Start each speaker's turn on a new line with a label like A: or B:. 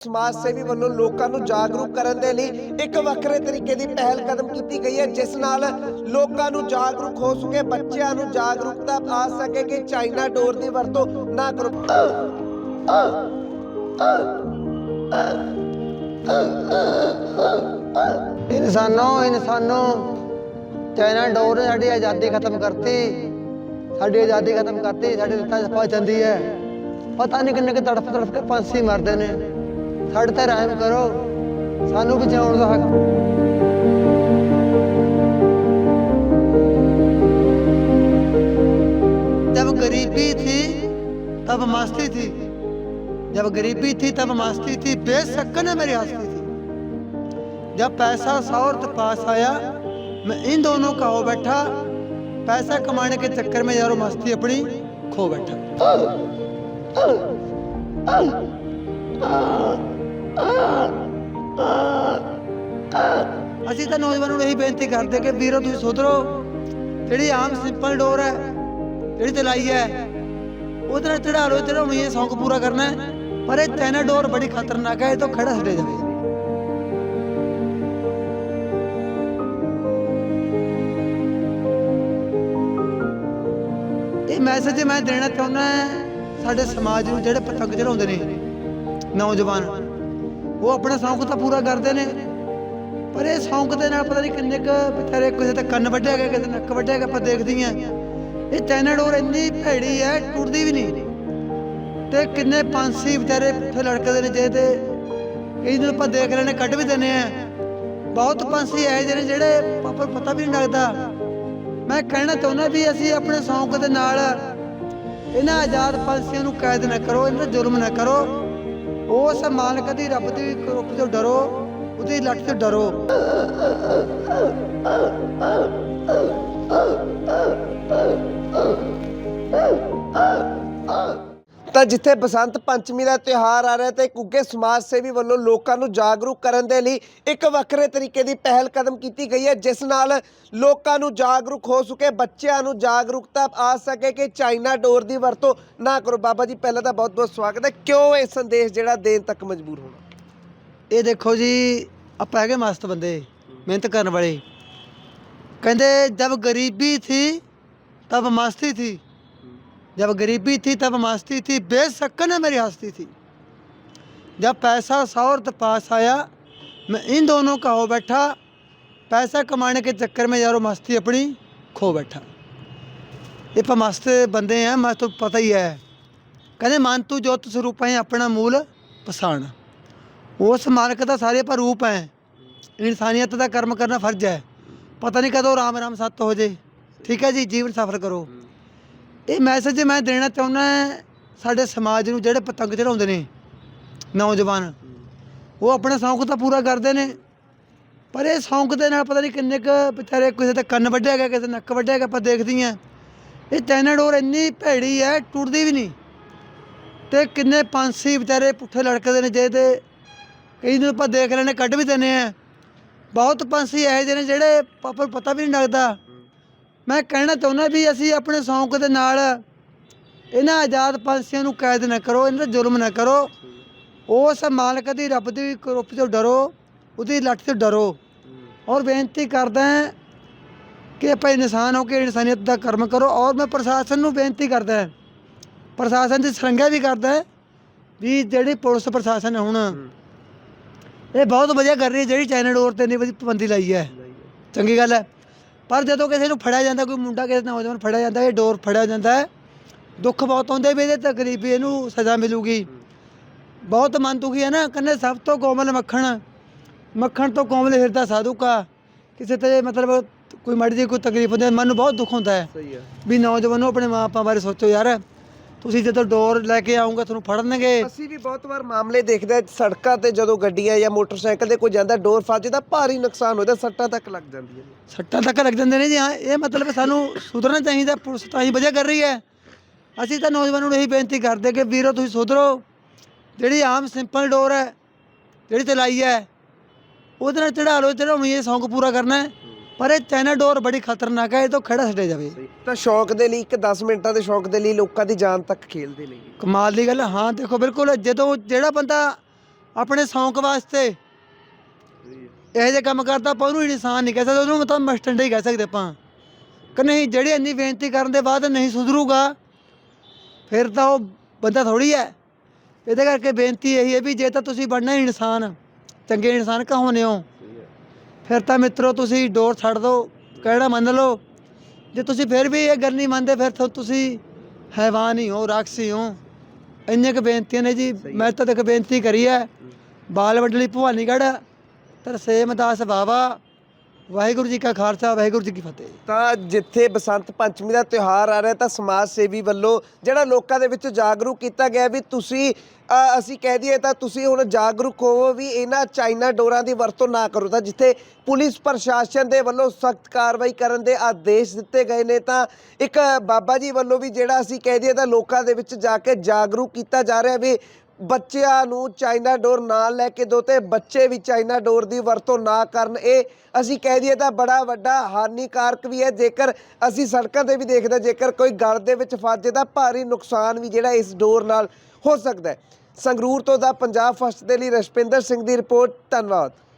A: ਸਮਾਜ ਸੇਵੀ ਵੱਲੋਂ ਲੋਕਾਂ ਨੂੰ ਜਾਗਰੂਕ ਕਰਨ ਦੇ ਲਈ ਇੱਕ ਵੱਖਰੇ ਤਰੀਕੇ ਦੀ ਪਹਿਲ ਕਦਮ ਕੀਤੀ ਗਈ ਹੈ, ਜਿਸ ਨਾਲ ਲੋਕਾਂ ਨੂੰ ਜਾਗਰੂਕ ਹੋ ਸਕੇ, ਬੱਚਿਆਂ ਨੂੰ ਜਾਗਰੂਕਤਾ ਆ ਸਕੇ ਕਿ ਚਾਈਨਾ ਡੋਰ ਦੀ ਵਰਤੋਂ ਨਾ ਕਰੋ।
B: ਇਨਸਾਨੋ ਇਨਸਾਨੋ, ਚਾਈਨਾ ਡੋਰ ਨੇ ਸਾਡੀ ਆਜ਼ਾਦੀ ਖਤਮ ਕਰਤੀ, ਸਾਡੀ ਆਜ਼ਾਦੀ ਖਤਮ ਕਰਤੀ, ਸਾਡੇ ਦਿੱਤਾ ਪਾ ਜਾਂਦੀ ਹੈ। ਪਤਾ ਨਹੀਂ ਕਿੰਨੇ ਕਿ ਤੜਫ ਤੜਫ ਕੇ ਪੰਛੀ ਮਰਦੇ ਨੇ। ਸਾਡੇ ਤੇ ਰਹਿਮ ਕਰੋ ਸਾਨੂੰ ਵੀ ਜਿਉਣ ਦਾ ਹੱਕ जब गरीबी थी तब मस्ती थी जब गरीबी थी तब मस्ती थी बेशक ने मेरी हस्ती थी जब पैसा सौरत पास आया मैं इन दोनों का हो बैठा पैसा कमाने के चक्कर में यारो मस्ती अपनी खो बैठा ਅਸੀਂ ਤਾਂ ਨੌਜਵਾਨਾਂ ਨੂੰ ਇਹੀ ਬੇਨਤੀ ਕਰਦੇ ਕਿ ਵੀਰੋ, ਤੁਸੀਂ ਸੁਧਰੋ। ਜਿਹੜੀ ਆਮ ਸਿੰਪਲ ਡੋਰ ਹੈ, ਜਿਹੜੀ ਚਲਾਈ ਹੈ, ਉਹਦੇ ਨਾਲ ਚੜਾ ਲਓ ਚੜਾਉਣੀ ਹੈ, ਸ਼ੌਂਕ ਪੂਰਾ ਕਰਨਾ ਹੈ। ਪਰ ਇਹ ਚਾਈਨਾ ਡੋਰ ਬੜੀ ਖਤਰਨਾਕ ਹੈ, ਇਹ ਤੋਂ ਖੜਾ ਛੱਡੇ ਜਾਵੇ। ਇਹ ਮੈਸੇਜ ਮੈਂ ਦੇਣਾ ਚਾਹੁੰਦਾ ਸਾਡੇ ਸਮਾਜ ਨੂੰ ਜਿਹੜੇ ਪਤੰਗ ਚੜਾਉਂਦੇ ਨੇ, ਨੌਜਵਾਨ। ਉਹ ਆਪਣਾ ਸ਼ੌਂਕ ਤਾਂ ਪੂਰਾ ਕਰਦੇ ਨੇ। ਪਰ ਇਹ ਸ਼ੌਂਕ ਦੇ ਨਾਲ ਪਤਾ ਨਹੀਂ ਕਿੰਨੇ ਕ ਵਿਚਾਰੇ ਕਿਸੇ ਦਾ ਕੰਨ ਵੱਢਿਆ ਗਿਆ ਕਿਸੇ ਨੱਕ ਵੱਢਿਆ ਗਿਆ ਆਪਾਂ ਦੇਖਦੇ ਦੇਖਦੀਆਂ ਇਹ ਚਾਈਨਾ ਡੋਰ ਇੰਨੀ ਭੈੜੀ ਹੈ ਟੁੱਟਦੀ ਵੀ ਨਹੀਂ ਤੇ ਕਿੰਨੇ ਪੰਛੀ ਵਿਚਾਰੇ ਉੱਥੇ ਲੜਕਦੇ ਨੇ ਜੇ ਤੇ ਕਈ ਦਿਨ ਆਪਾਂ ਦੇਖ ਰਹੇ ਕੱਢ ਵੀ ਦਿੰਦੇ ਆ। ਬਹੁਤ ਪੰਛੀ ਐ ਜਿਹੜੇ ਜਿਹੜੇ ਆਪਾਂ ਨੂੰ ਪਤਾ ਵੀ ਨਹੀਂ ਲੱਗਦਾ। ਮੈਂ ਕਹਿਣਾ ਚਾਹੁੰਦਾ ਵੀ ਅਸੀਂ ਆਪਣੇ ਸ਼ੌਂਕ ਦੇ ਨਾਲ ਇਹਨਾਂ ਆਜ਼ਾਦ ਪੰਛੀਆਂ ਨੂੰ ਕੈਦ ਨਾ ਕਰੋ, ਇਹਨਾਂ ਤੇ ਜ਼ੁਲਮ ਨਾ ਕਰੋ। ਉਸ ਮਾਲਕ ਦੀ ਰੱਬ ਦੀ ਕਰੁਪ ਤੋਂ ਡਰੋ ਉਹਦੀ ਲੱਠ ਤੋਂ ਡਰੋ।
A: ਤਾਂ ਜਿੱਥੇ ਬਸੰਤ ਪੰਚਮੀ ਦਾ ਤਿਉਹਾਰ ਆ ਰਿਹਾ ਤੇ ਕੁੱਗੇ ਸਮਾਜ ਸੇਵੀ ਵੱਲੋਂ ਲੋਕਾਂ ਨੂੰ ਜਾਗਰੂਕ ਕਰਨ ਦੇ ਲਈ ਇੱਕ ਵੱਖਰੇ ਤਰੀਕੇ ਦੀ ਪਹਿਲ ਕਦਮ ਕੀਤੀ ਗਈ ਹੈ, ਜਿਸ ਨਾਲ ਲੋਕਾਂ ਨੂੰ ਜਾਗਰੂਕ ਹੋ ਸਕੇ, ਬੱਚਿਆਂ ਨੂੰ ਜਾਗਰੂਕਤਾ ਆ ਸਕੇ ਕਿ ਚਾਈਨਾ ਡੋਰ ਦੀ ਵਰਤੋਂ ਨਾ ਕਰੋ। ਬਾਬਾ ਜੀ, ਪਹਿਲਾਂ ਤਾਂ ਬਹੁਤ ਬਹੁਤ ਸਵਾਗਤ ਹੈ। ਕਿਉਂ ਇਹ ਸੰਦੇਸ਼ ਜਿਹੜਾ ਦੇਣ ਤੱਕ ਮਜਬੂਰ ਹੋਣਾ?
B: ਇਹ ਦੇਖੋ ਜੀ, ਆਪਾਂ ਹੈਗੇ ਮਸਤ ਬੰਦੇ, ਮਿਹਨਤ ਕਰਨ ਵਾਲੇ। ਕਹਿੰਦੇ ਜਦ ਗਰੀਬੀ ਥੀ, ਤਬ ਮਸਤੀ थी जब गरीबी थी तब मस्ती थी बेशक ने मेरी हस्ती थी जब पैसा सौरत पास आया मैं इन दोनों का हो बैठा पैसा कमाने के चक्कर में यारो मस्ती अपनी खो बैठा ਇਹ ਆਪਾਂ ਮਸਤ ਬੰਦੇ ਆ ਮੈਂ ਤੁਹਾਨੂੰ ਪਤਾ ਹੀ ਹੈ ਕਹਿੰਦੇ ਮਨ ਤੂੰ ਜੋਤ ਸਰੂਪ ਹੈ ਆਪਣਾ ਮੂਲ ਪਛਾਣ ਉਸ ਮਾਲਕ ਦਾ ਸਾਰੇ ਪਰ ਰੂਪ ਹੈ ਇਨਸਾਨੀਅਤ ਦਾ ਕਰਮ ਕਰਨਾ ਫਰਜ਼ ਹੈ ਪਤਾ ਨਹੀਂ ਕਦੋਂ ਰਾਮ ਰਾਮ ਸੱਤ ਹੋ ਜੇ ਠੀਕ ਹੈ ਜੀ ਜੀਵਨ ਸਫਰ ਕਰੋ ਇਹ ਮੈਸੇਜ ਮੈਂ ਦੇਣਾ ਚਾਹੁੰਦਾ ਸਾਡੇ ਸਮਾਜ ਨੂੰ ਜਿਹੜੇ ਪਤੰਗ ਚੜਾਉਂਦੇ ਨੇ, ਨੌਜਵਾਨ, ਉਹ ਆਪਣਾ ਸ਼ੌਂਕ ਤਾਂ ਪੂਰਾ ਕਰਦੇ ਨੇ, ਪਰ ਇਹ ਸ਼ੌਂਕ ਦੇ ਨਾਲ ਪਤਾ ਨਹੀਂ ਕਿੰਨੇ ਕ ਵਿਚਾਰੇ ਕਿਸੇ ਤੇ ਕੰਨ ਵੱਢਿਆ ਗਿਆ ਕਿਸੇ ਤੇ ਨੱਕ ਵੱਢਿਆ ਗਿਆ ਆਪਾਂ ਦੇਖਦੀ ਦੇਖਦੀਆਂ ਇਹ ਚਾਈਨਾ ਡੋਰ ਇੰਨੀ ਭੈੜੀ ਹੈ, ਟੁੱਟਦੀ ਵੀ ਨਹੀਂ ਤੇ ਕਿੰਨੇ ਪੰਛੀ ਵਿਚਾਰੇ ਪੁੱਠੇ ਲੜਕਦੇ ਨੇ, ਜੇ ਤੇ ਕਈ ਦਿਨ ਆਪਾਂ ਦੇਖ ਰਹੇ ਕੱਢ ਵੀ ਦਿੰਦੇ ਆ। ਬਹੁਤ ਪੰਛੀ ਇਹੋ ਜਿਹੇ ਨੇ ਜਿਹੜੇ ਆਪਾਂ ਨੂੰ ਪਤਾ ਵੀ ਨਹੀਂ ਲੱਗਦਾ। ਮੈਂ ਕਹਿਣਾ ਚਾਹੁੰਦਾ ਵੀ ਅਸੀਂ ਆਪਣੇ ਸ਼ੌਂਕ ਦੇ ਨਾਲ ਇਹਨਾਂ ਆਜ਼ਾਦ ਪੰਛੀਆਂ ਨੂੰ ਕੈਦ ਨਾ ਕਰੋ, ਇਹਨਾਂ ਤੇ ਜ਼ੁਲਮ ਨਾ ਕਰੋ। ਉਸ ਮਾਲਕ ਦੀ ਰੱਬ ਦੀ ਕਰੁਪ ਤੋਂ ਡਰੋ, ਉਹਦੀ ਲੱਠ ਤੋਂ ਡਰੋ। ਔਰ ਬੇਨਤੀ ਕਰਦਾ ਹਾਂ ਕਿ ਆਪਾਂ ਇਨਸਾਨ ਹੋ ਕੇ ਇਨਸਾਨੀਅਤ ਦਾ ਕਰਮ ਕਰੋ। ਔਰ ਮੈਂ ਪ੍ਰਸ਼ਾਸਨ ਨੂੰ ਬੇਨਤੀ ਕਰਦਾ ਹਾਂ, ਪ੍ਰਸ਼ਾਸਨ ਦੀ ਸ਼ਲਾਘਾ ਵੀ ਕਰਦਾ ਹੈ ਵੀ ਜਿਹੜੀ ਪੁਲਿਸ ਪ੍ਰਸ਼ਾਸਨ ਹੈ ਹੁਣ, ਇਹ ਬਹੁਤ ਵਧੀਆ ਕਰ ਰਹੀ ਹੈ, ਜਿਹੜੀ ਚਾਈਨਾ ਡੋਰ ਤੇ ਨਹੀਂ ਵਧੀਆ ਪਾਬੰਦੀ ਲਾਈ ਹੈ। ਚੰਗੀ ਗੱਲ ਹੈ। ਪਰ ਜਦੋਂ ਕਿਸੇ ਨੂੰ ਫੜਿਆ ਜਾਂਦਾ ਕੋਈ ਮੁੰਡਾ ਕਿਸੇ ਨੌਜਵਾਨ ਫੜਿਆ ਜਾਂਦਾ ਇਹ ਡੋਰ ਫੜਿਆ ਜਾਂਦਾ ਹੈ ਦੁੱਖ ਬਹੁਤ ਹੁੰਦੇ ਵੀ ਇਹਦੇ ਤੇ ਗਰੀਬੀ ਇਹਨੂੰ ਸਜ਼ਾ ਮਿਲੂਗੀ। ਬਹੁਤ ਮਨ ਦੁਖੀ ਹੈ ਨਾ ਕਹਿੰਦੇ ਸਭ ਤੋਂ ਕੋਮਲ ਮੱਖਣ ਮੱਖਣ ਤੋਂ ਕੋਮਲ ਹਿਰਦਾ ਸਾਧੂ ਕਾ। ਕਿਸੇ ਤੇ ਮਤਲਬ ਕੋਈ ਮਾੜੀ ਜਿਹੀ ਕੋਈ ਤਕਲੀਫ ਹੁੰਦੀ ਮਨ ਨੂੰ ਬਹੁਤ ਦੁੱਖ ਹੁੰਦਾ ਹੈ। ਵੀ ਨੌਜਵਾਨੋ ਆਪਣੇ ਮਾਪਿਆਂ ਬਾਰੇ ਸੋਚੋ ਯਾਰ। ਤੁਸੀਂ ਜਦੋਂ ਡੋਰ ਲੈ ਕੇ ਆਉਂਗੇ ਤੁਹਾਨੂੰ ਫੜਨਗੇ।
A: ਅਸੀਂ ਵੀ ਬਹੁਤ ਵਾਰ ਮਾਮਲੇ ਦੇਖਦੇ ਹਾਂ ਸੜਕਾਂ ਤੇ ਜਦੋਂ ਗੱਡੀਆਂ ਜਾਂ ਮੋਟਰਸਾਈਕਲ ਤੇ ਕੋਈ ਜਾਂਦਾ ਡੋਰ ਫਸ ਜਾਂਦਾ ਭਾਰੀ ਨੁਕਸਾਨ ਹੋ ਜਾਂਦਾ ਸੱਟਾਂ ਤੱਕ ਲੱਗ ਜਾਂਦੀਆਂ ਨੇ।
B: ਸੱਟਾਂ ਤੱਕ ਲੱਗ ਜਾਂਦੇ ਨੇ ਜੀ ਹਾਂ ਇਹ ਮਤਲਬ ਸਾਨੂੰ ਸੁਧਰਨਾ ਚਾਹੀਦਾ ਪੁਲਿਸ ਤਾਂ ਹੀ ਵਧੀਆ ਕਰ ਰਹੀ ਹੈ। ਅਸੀਂ ਤਾਂ ਨੌਜਵਾਨਾਂ ਨੂੰ ਇਹੀ ਬੇਨਤੀ ਕਰਦੇ ਕਿ ਵੀਰੋ ਤੁਸੀਂ ਸੁਧਰੋ। ਜਿਹੜੀ ਆਮ ਸਿੰਪਲ ਡੋਰ ਹੈ ਜਿਹੜੀ ਚਲਾਈ ਹੈ ਉਹਦੇ ਨਾਲ ਚੜਾ ਲਓ ਚੜਾਉਣੀ ਹੈ ਸ਼ੌਂਕ ਪੂਰਾ ਕਰਨਾ ਹੈ। ਪਰ ਇਹ ਚਾਈਨਾ ਡੋਰ ਬੜੀ ਖਤਰਨਾਕ ਹੈ ਇਹ ਤੋਂ ਖੜਾ ਛੱਡਿਆ ਜਾਵੇ।
A: ਤਾਂ ਸ਼ੌਕ ਦੇ ਲਈ ਇੱਕ 10 ਮਿੰਟਾਂ ਦੇ ਸ਼ੌਕ ਦੇ ਲਈ ਲੋਕਾਂ ਦੀ ਜਾਨ ਤੱਕ ਖੇਲਦੇ ਨੇ
B: ਕਮਾਲ ਦੀ ਗੱਲ ਹੈ। ਹਾਂ ਦੇਖੋ ਬਿਲਕੁਲ ਜਦੋਂ ਜਿਹੜਾ ਬੰਦਾ ਆਪਣੇ ਸ਼ੌਂਕ ਵਾਸਤੇ ਇਹੋ ਜਿਹੇ ਕੰਮ ਕਰਦਾ ਆਪਾਂ ਉਹਨੂੰ ਇਨਸਾਨ ਨਹੀਂ ਕਹਿ ਸਕਦੇ ਉਹਨੂੰ ਤਾਂ ਮਸਟੰਡੇ ਹੀ ਕਹਿ ਸਕਦੇ ਆਪਾਂ। ਕਿ ਨਹੀਂ ਜਿਹੜੀ ਇੰਨੀ ਬੇਨਤੀ ਕਰਨ ਦੇ ਬਾਅਦ ਨਹੀਂ ਸੁਧਰੂਗਾ ਫਿਰ ਤਾਂ ਉਹ ਬੰਦਾ ਥੋੜੀ ਹੈ। ਇਹਦੇ ਕਰਕੇ ਬੇਨਤੀ ਇਹੀ ਹੈ ਵੀ ਜੇ ਤਾਂ ਤੁਸੀਂ ਬਣਨਾ ਇਨਸਾਨ ਚੰਗੇ ਇਨਸਾਨ ਕਹਾਉਂਦੇ ਹੋ ਫਿਰ ਤਾਂ ਮਿੱਤਰੋ ਤੁਸੀਂ ਡੋਰ ਛੱਡ ਦਿਓ ਕਹਿਣਾ ਮੰਨ ਲਓ। ਜੇ ਤੁਸੀਂ ਫਿਰ ਵੀ ਇਹ ਗੱਲ ਨਹੀਂ ਮੰਨਦੇ ਫਿਰ ਤੁਸੀਂ ਹੈਵਾਨ ਹੀ ਹੋ ਰਾਖਸੀ ਹੋ। ਇੰਨੇ ਕੁ ਬੇਨਤੀਆਂ ਨੇ ਜੀ ਮੈਂ ਤਾਂ ਦੇਖ ਬੇਨਤੀ ਕਰੀ ਹੈ ਬਾਲ ਮੰਡਲੀ ਭਵਾਨੀਗੜ੍ਹ ਤਰਸੇਮ ਦਾਸ ਬਾਵਾ ਵਾਹਿਗੁਰੂ ਜੀ ਕਾ ਖਾਲਸਾ ਵਾਹਿਗੁਰੂ ਜੀ ਕੀ ਫਤਿਹ।
A: ਤਾਂ ਜਿੱਥੇ ਬਸੰਤ ਪੰਚਮੀ ਦਾ ਤਿਉਹਾਰ ਆ ਰਿਹਾ ਤਾਂ ਸਮਾਜ ਸੇਵੀ ਵੱਲੋਂ ਜਿਹੜਾ ਲੋਕਾਂ ਦੇ ਵਿੱਚ ਜਾਗਰੂਕ ਕੀਤਾ ਗਿਆ ਵੀ ਤੁਸੀਂ ਅ, ਅਸੀਂ ਕਹਿ ਦਈਏ ਤਾਂ ਤੁਸੀਂ ਹੁਣ ਜਾਗਰੂਕ ਹੋਵੋ ਵੀ ਇਹਨਾਂ ਚਾਈਨਾ ਡੋਰਾਂ ਦੀ ਵਰਤੋਂ ਨਾ ਕਰੋ। ਤਾਂ ਜਿੱਥੇ ਪੁਲਿਸ ਪ੍ਰਸ਼ਾਸਨ ਦੇ ਵੱਲੋਂ ਸਖਤ ਕਾਰਵਾਈ ਕਰਨ ਦੇ ਆਦੇਸ਼ ਦਿੱਤੇ ਗਏ ਨੇ ਤਾਂ ਇੱਕ ਬਾਬਾ ਜੀ ਵੱਲੋਂ ਵੀ ਜਿਹੜਾ ਅਸੀਂ ਕਹਿ ਦਈਏ ਤਾਂ ਲੋਕਾਂ ਦੇ ਵਿੱਚ ਜਾ ਕੇ ਜਾਗਰੂਕ ਕੀਤਾ ਜਾ ਰਿਹਾ ਵੀ ਬੱਚਿਆਂ ਨੂੰ ਚਾਈਨਾ ਡੋਰ ਨਾ ਲੈ ਕੇ ਦੋ ਤੇ ਬੱਚੇ ਵੀ ਚਾਈਨਾ ਡੋਰ ਦੀ ਵਰਤੋਂ ਨਾ ਕਰਨ। ਇਹ ਅਸੀਂ ਕਹਿ ਦਈਏ ਤਾਂ ਬੜਾ ਵੱਡਾ ਹਾਨੀਕਾਰਕ ਵੀ ਹੈ। ਜੇਕਰ ਅਸੀਂ ਸੜਕਾਂ ਤੇ ਵੀ ਦੇਖਦੇ ਹਾਂ, ਜੇਕਰ ਕੋਈ ਗਲ ਦੇ ਵਿੱਚ ਫਸ ਜੇ ਤਾਂ ਭਾਰੀ ਨੁਕਸਾਨ ਵੀ ਜਿਹੜਾ ਇਸ ਡੋਰ ਨਾਲ ਹੋ ਸਕਦਾ ਹੈ। ਸੰਗਰੂਰ ਤੋਂ ਦਾ ਪੰਜਾਬ ਫਸਟ ਦੇ ਲਈ ਰਸ਼ਪਿੰਦਰ ਸਿੰਘ ਦੀ ਰਿਪੋਰਟ। ਧੰਨਵਾਦ।